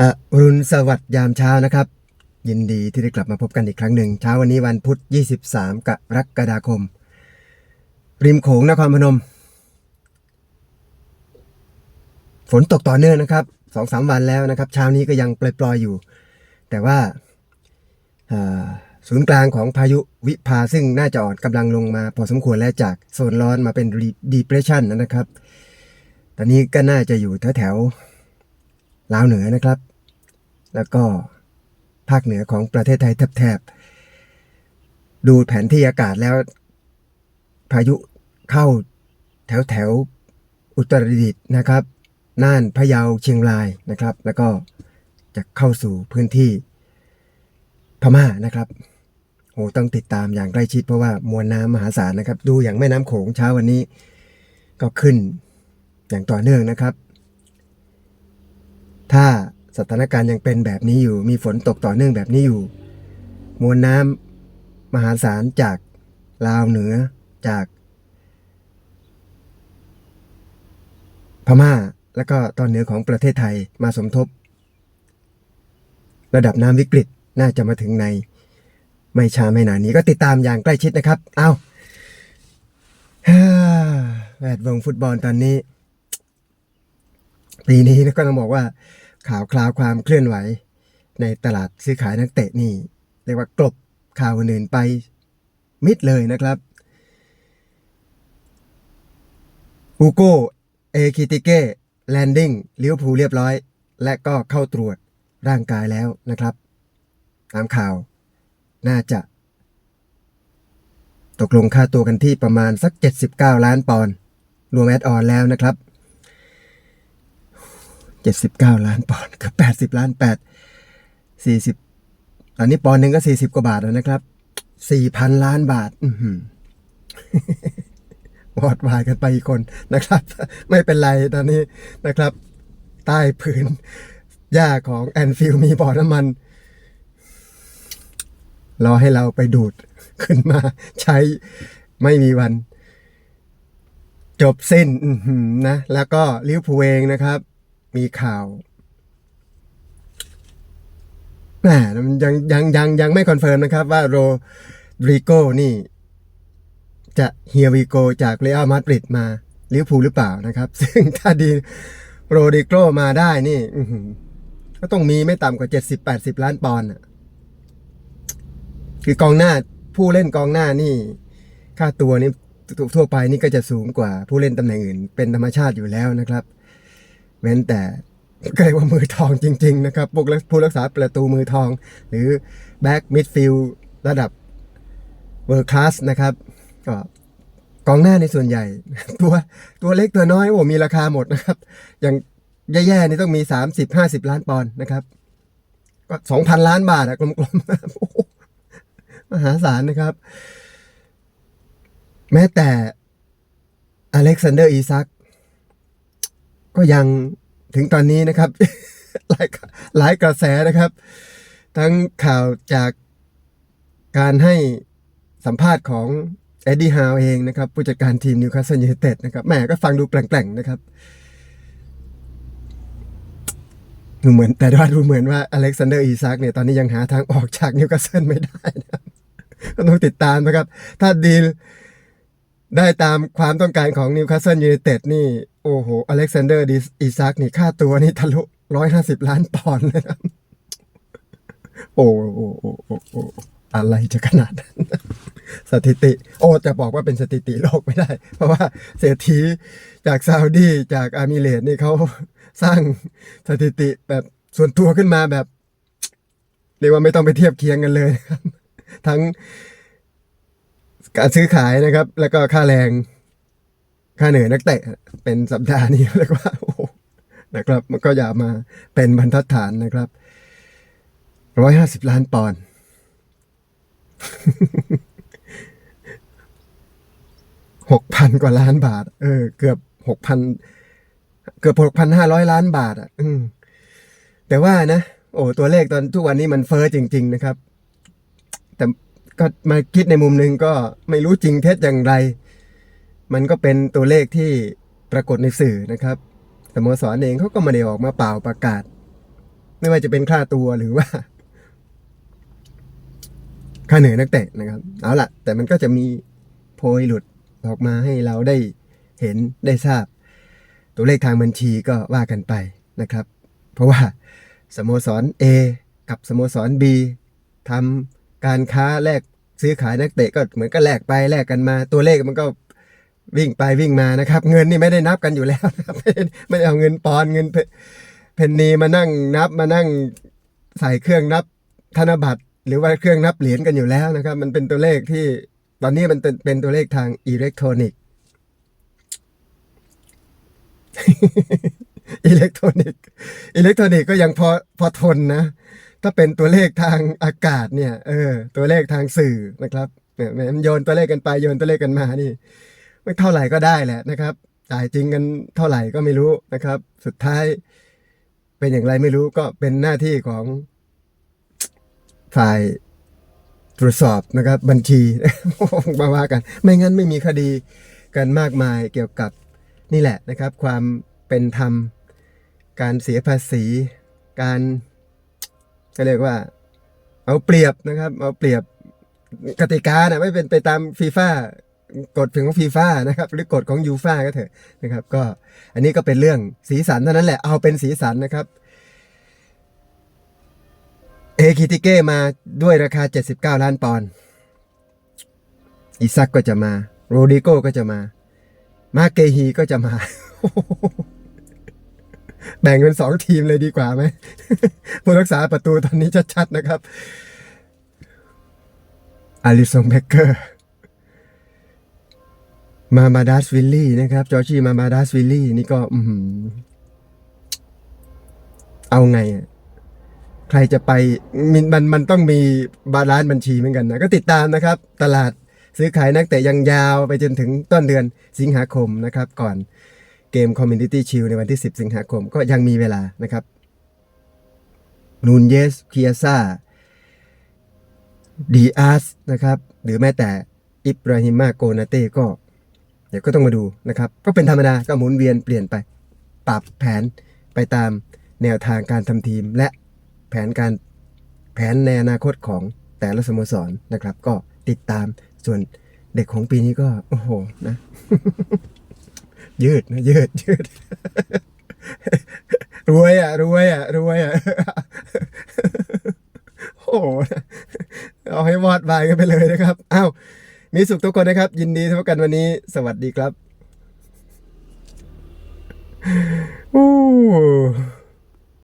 อรุณสวัสดิ์ยามเช้านะครับ ยินดีที่ได้กลับมาพบกันอีกครั้งหนึ่งเช้าวันนี้วันพุธ 23 กรกฎาคม ริมโขงนครพนม ฝนตกต่อเนื่องนะครับสองสามวันแล้วนะครับ เช้านี้ก็ยังปล่อยๆอยู่ แต่ว่าศูนย์กลางของพายุวิภาซึ่งน่าจะอ่อนกำลังลงมาพอสมควรแล้วจากโซนร้อนมาเป็น depression นะครับ ตอนนี้ก็น่าจะอยู่แถวๆ ลาวเหนือนะครับ แล้วก็ภาคเหนือของประเทศไทยแถบๆดูแผนที่อากาศแล้ว พายุเข้าแถวแถวๆอุตรดิตถ์นะครับ น่านพะเยาเชียงรายนะครับ แล้วก็จะเข้าสู่พื้นที่พม่านะครับโอ้ต้องติดตามอย่างใกล้ชิดเพราะว่ามวลน้ำมหาศาลนะครับ ดูอย่างแม่น้ำโขงเช้าวันนี้ ก็ขึ้นอย่างต่อเนื่องนะครับ ถ้าสถานการณ์ยังเป็นแบบนี้อยู่ มีฝนตกต่อเนื่องแบบนี้อยู่ มวลน้ำมหาศาลจากลาวเหนือจาก พม่าแล้วก็ตอนเหนือของประเทศไทยมาสมทบ ระดับน้ำวิกฤตน่าจะมาถึงใน ไม่ช้าไม่นานนี้ก็ติดตามอย่างใกล้ชิดนะครับ เอาฮ่าแวดวงฟุตบอลตอนนี้ ปีนี้ก็ต้องบอกว่าข่าวคราวความเคลื่อนไหว ในตลาดซื้อขายนักเตะนี่ เรียกว่ากลบข่าวอื่นไปมิดเลยนะครับอูโกเอคิติเก้แลนดิ้งเลี้ยวภูเรียบร้อย และก็เข้าตรวจร่างกายแล้วนะครับ ตามข่าวน่าจะ ตกลงค่าตัวกันที่ประมาณสัก 79 ล้านปอนด์รวมแอดออนแล้วนะครับ 79 ล้านปอนด์เกับ 80 ล้าน 8 40ตอนนี้ปอนด์หนึ่งก็ 40 กว่าบาทแล้วนะครับ 4,000 ล้านบาทอื้อหือวอดวายกันไปอีกคนนะครับ ไม่เป็นไรตอนนี้นะครับ ใต้ผืนหญ้าของแอนฟิลมีบ่อน้ำมัน รอให้เราไปดูดขึ้นมาใช้ไม่มีวัน จบสิ้นนะ แล้วก็ลิวพูเองนะครับ มีข่าวแหมยังยังยังยังไม่คอนเฟิร์มนะครับ ว่าโรดริโกนี่ จะเฮียวีโกจากเรอัลมาดริดมาลิเวอร์พูลหรือเปล่านะครับ ซึ่งถ้าดีโรดิโกมาได้นี่ก็ต้องมีไม่ต่ำกว่า70-80ล้านปอนด์คือกองหน้าผู้เล่นกองหน้านี่ ค่าตัวนี่ทั่วไปนี่ก็จะสูงกว่าผู้เล่นตำแหน่งอื่น เป็นธรรมชาติอยู่แล้วนะครับ เว้นแต่ก็เรียกว่ามือทองจริง ๆ นะครับพวกผู้รักษาประตูมือทอง หรือแบ็กมิดฟิลด์ระดับเวอร์คลาสนะครับก็กองหน้าในส่วนใหญ่ ตัวตัวเล็กตัวน้อยโอ้มีราคาหมดนะครับ อย่างแย่ๆนี่ต้องมี 30 50 ล้านปอนด์นะครับ ก็ 2,000 ล้านบาทอะกลมๆมหาศาลนะครับ แม้แต่อเล็กซานเดอร์อีซัก ก็ยังถึงตอนนี้นะครับหลายหลายกระแสนะครับ ทั้งข่าวจากการให้สัมภาษณ์ของเอ็ดดี้ฮาวเองนะครับผู้จัดการทีมนิวคาสเซิลยูไนเต็ดนะครับแหมก็ฟังดูแปลงๆนะครับดูเหมือนแต่ว่าดูเหมือนว่าอเล็กซานเดอร์อีซักเนี่ยตอนนี้ยังหาทางออกจากนิวคาสเซิลไม่ได้นะครับก็ต้องติดตามนะครับ ถ้าดีล ได้ตามความต้องการของนิวคาสเซิลยูไนเต็ดนี่ โอ้โห อเล็กซานเดอร์ดิอีซักนี่ค่าตัวนี่ทะลุร้อยห้าสิบล้านปอนด์เลยนะครับโอ้โอ้โอ้โอ้โอ้อะไรจะขนาดนั้น สถิติ โอ้จะบอกว่าเป็นสถิติโลกไม่ได้ เพราะว่าเศรษฐีจากซาอุดีจากอามิเรตนี่เขาสร้างสถิติแบบส่วนตัวขึ้นมาแบบ เรียกว่าไม่ต้องไปเทียบเคียงกันเลยครับ ทั้ง การซื้อขายนะครับ แล้วก็ค่าแรง ค่าเหนื่อยนักเตะเป็นสัปดาห์นี้เรียกว่าโอ้นะครับ มันก็อย่ามาเป็นบรรทัดฐานนะครับร้อยห้าสิบล้านปอนด์หกพันกว่าล้านบาท เออ เกือบหกพันเกือบหกพันห้าร้อยล้านบาท อะ อืมแต่ว่านะ โอ้ตัวเลขตอนทุกวันนี้มันเฟอ้อจริง ๆ นะครับ แต่ ก็มาคิดในมุมหนึ่งก็ไม่รู้จริงเท็จอย่างไร มันก็เป็นตัวเลขที่ปรากฏในสื่อนะครับสโมสรเองเขาก็ไม่ได้ออกมาเปล่าประกาศ ไม่ว่าจะเป็นค่าตัวหรือว่า ค่าเหนื่อยนักเตะนะครับ เอาละแต่มันก็จะมีโพยหลุดออกมาให้เราได้เห็นได้ทราบ ตัวเลขทางบัญชีก็ว่ากันไปนะครับ เพราะว่าสโมสร A กับสโมสร B ทำ การค้าแลกซื้อขายนักเตะก็เหมือนก็แลกไปแลกกันมา ตัวเลขมันก็วิ่งไปวิ่งมานะครับ เงินนี่ไม่ได้นับกันอยู่แล้วไม่ได้เอาเงินปอนเงินเพนนีมานั่งนับมานั่งใส่เครื่องนับธนบัตร หรือว่าเครื่องนับเหรียญกันอยู่แล้วนะครับ มันเป็นตัวเลขที่ตอนนี้มันเป็นตัวเลขทางอิเล็กทรอนิกส์อิเล็กทรอนิกส์อิเล็กทรอนิกส์ก็ยังพอพอทนนะ ถ้าเป็นตัวเลขทางอากาศเนี่ยเออตัวเลขทางสื่อนะครับเนี่ยมันโยนตัวเลขกันไปโยนตัวเลขกันมานี่ ไม่เท่าไหร่ก็ได้แหละนะครับจ่ายจริงกันเท่าไหร่ก็ไม่รู้นะครับ สุดท้ายเป็นอย่างไรไม่รู้ก็เป็นหน้าที่ของฝ่ายตรวจสอบนะครับ บัญชีมาว่ากัน ไม่งั้นไม่มีคดีกันมากมายเกี่ยวกับนี่แหละนะครับ ความเป็นธรรม การเสียภาษี การ ก็เรียกว่า เอาเปรียบนะครับ เอาเปรียบกติกานะไม่เป็นไปตามฟีฟ่ากฎถึงของฟีฟ่านะครับ หรือกฎของยูฟ่าก็เถอะนะครับ ก็อันนี้ก็เป็นเรื่องสีสันเท่านั้นแหละเอาเป็นสีสันนะครับเอคิติเก้มาด้วยราคา 79 ล้านปอนด์อิซักก็จะมา โรดิโก้ก็จะมา มาเกฮีก็จะมา แบ่งเป็นสองทีมเลยดีกว่าไหมผู้รักษาประตูตอนนี้ชัดๆนะครับอาริสงเบเกอร์มามาดัสวิลลี่นะครับ จอร์จีมามาดัสวิลลี่นี่ก็อือหือเอาไง ใครจะไปมันมันมันต้องมีบาลานซ์บัญชีเหมือนกันนะก็ติดตามนะครับ ตลาดซื้อขายนักเตะยังยาวไปจนถึงต้นเดือนสิงหาคมนะครับ ก่อน เกม Community Shield ในวันที่ 10 สิงหาคมก็ยังมีเวลานะครับนูนเยสเคียซาดีอาร์สนะครับ หรือแม้แต่อิบราฮิมาโกนาเต้ก็ เดี๋ยวก็ต้องมาดูนะครับ ก็เป็นธรรมดาก็หมุนเวียนเปลี่ยนไป ปรับแผนไปตามแนวทางการทำทีม และแผนการแผนในอนาคตของแต่ละสโมสรนะครับ ก็ติดตามส่วนเด็กของปีนี้ก็ โอ้โหนะ ยืดนะยืดยืดรวยอะรวยอะรวยอะโอ้โหเอาให้วอดบายกันไปเลยนะครับอ้าวมีสุขทุกคนนะครับ ยินดีที่พบกันวันนี้ สวัสดีครับ Ooh.